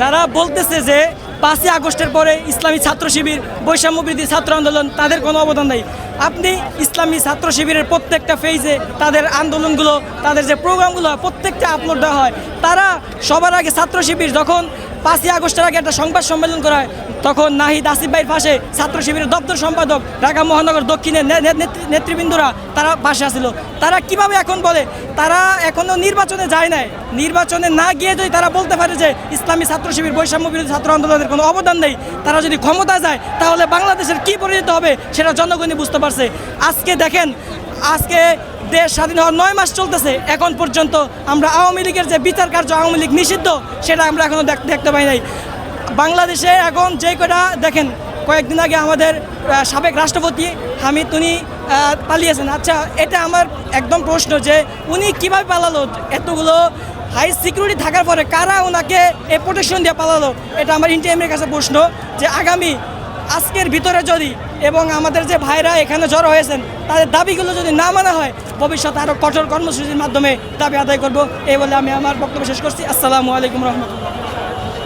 যারা বলতেছে যে পাঁচই আগস্টের পরে ইসলামী ছাত্র শিবির বৈষম্য বৃদ্ধি ছাত্র আন্দোলন, তাদের কোনো অবদান নেই। আপনি ইসলামী ছাত্র শিবিরের প্রত্যেকটা ফেজে তাদের আন্দোলনগুলো, তাদের যে প্রোগ্রামগুলো প্রত্যেকটা আপলোড দেওয়া হয়, তারা সবার আগে ছাত্র শিবির যখন পাঁচই আগস্টের আগে একটা সংবাদ সম্মেলন করা হয়। তখন নাহিদ আসিফ ভাইয়ের পাশে ছাত্র শিবিরের দপ্তর সম্পাদক ঢাকা মহানগর দক্ষিণের নেতৃবৃন্দরা তারা পাশে আসছিল তারা কীভাবে এখন বলে? তারা এখনও নির্বাচনে যায় নাই। নির্বাচনে না গিয়ে যদি তারা বলতে পারে যে ইসলামী ছাত্র শিবির বৈষম্য বিরোধী ছাত্র আন্দোলনের কোনো অবদান নেই, তারা যদি ক্ষমতা যায়, তাহলে বাংলাদেশের কি পরিণত হবে সেটা জনগণই বুঝতে পারছে। আজকে দেখেন আজকে দেশ স্বাধীন হওয়ার নয় মাস চলতেছে। এখন পর্যন্ত আমরা আওয়ামী লীগের যে বিচার কার্য আওয়ামী লীগ নিষিদ্ধ, সেটা আমরা এখনও দেখ- দেখতে পাই নাই। বাংলাদেশে এখন যে কটা দেখেন, কয়েকদিন আগে আমাদের সাবেক রাষ্ট্রপতি হামিদ, উনি পালিয়েছেন। আচ্ছা এটা আমার একদম প্রশ্ন যে উনি কীভাবে পালালো? এতগুলো হাই সিকিউরিটি থাকার পরে কারা ওনাকে এ প্রোটেকশন দিয়ে পালালো? এটা আমার ইন্ডিয়ামের কাছে প্রশ্ন যে আগামী আজকের ভিতরে যদি এবং আমাদের যে ভাইরা এখানে জড়ো হয়েছেন, তাদের দাবিগুলো যদি না মানা হয়, ভবিষ্যতে আরও কঠোর কর্মসূচির মাধ্যমে দাবি আদায় করব, এই বলে আমি আমার বক্তব্য শেষ করছি। আসসালামু আলাইকুম রহমতুল্লাহ।